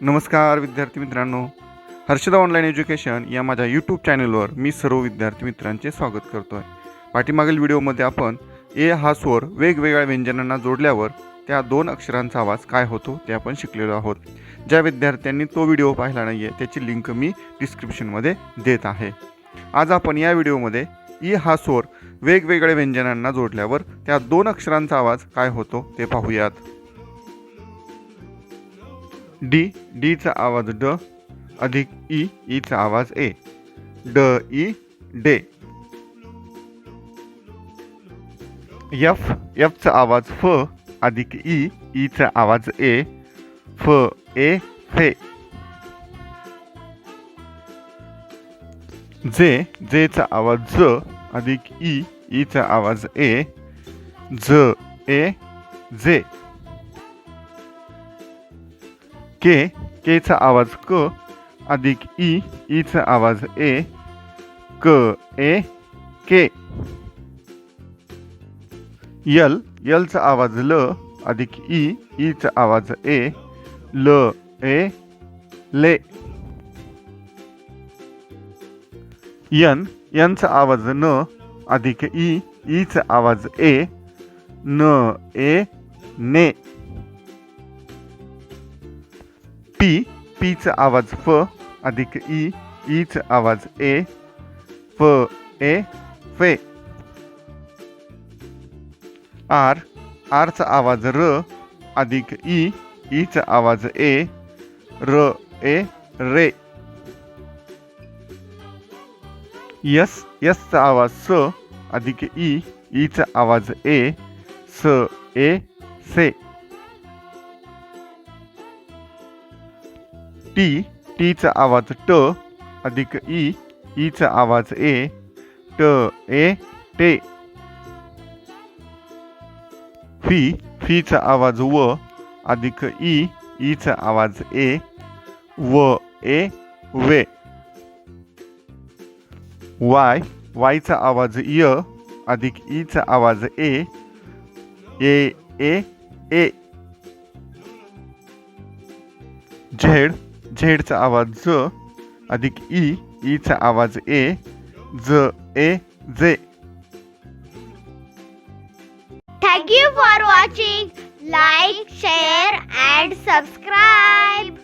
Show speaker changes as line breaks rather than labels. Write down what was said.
नमस्कार विद्यार्थी मित्रांनो. हर्षदा ऑनलाईन एज्युकेशन या माझ्या यूट्यूब चॅनलवर मी सर्व विद्यार्थी मित्रांचे स्वागत करतो आहे पाठीमागील व्हिडिओमध्ये आपण ए हा स्वर वेगवेगळ्या व्यंजनांना जोडल्यावर त्या दोन अक्षरांचा आवाज काय होतो ते आपण शिकलेलो आहोत. ज्या विद्यार्थ्यांनी तो व्हिडिओ पाहिला नाही आहे त्याची लिंक मी डिस्क्रिप्शनमध्ये देत आहे. आज आपण या व्हिडिओमध्ये ई हा स्वर वेगवेगळ्या व्यंजनांना जोडल्यावर त्या दोन अक्षरांचा आवाज काय होतो ते पाहूयात. डी डीचा आवाज ड अधिक ई ईचा आवाज ए. ड ई डे. यफ यफचा आवाज फ अधिक ई ईचा आवाज ए. फ ए फे. जे जेचा आवाज ज अधिक ई ईचा आवाज ए. ज ए जे. के केचा आवाज क अधिक ई ईचा आवाज ए क ए के. यल यलचा आवाज ल अधिक ई ईचा आवाज ए ल ए ले. यन यनचा आवाज न अधिक ई ईचा आवाज ए न ए ने. पी पीचा आवाज फ अधिक ई ईचा आवाज ए फ ए फे. आर आरचा आवाज र अधिक ई ईचा आवाज ए र ए रे. यस यसचा आवाज स अधिक ई ईचा आवाज ए स ए से. टी टीचा आवाज ट अधिक ई ईचा आवाज ए ट ए टे. फी फीचा आवाज व अधिक ई ईचा आवाज ए व ए वे. वाय वायचा आवाज य अधिक ईचा आवाज ए ए ए ए. झेड झेडचा आवाज ज अधिक ई ईचा आवाज ए ज ए जे
thank you for watching like share and subscribe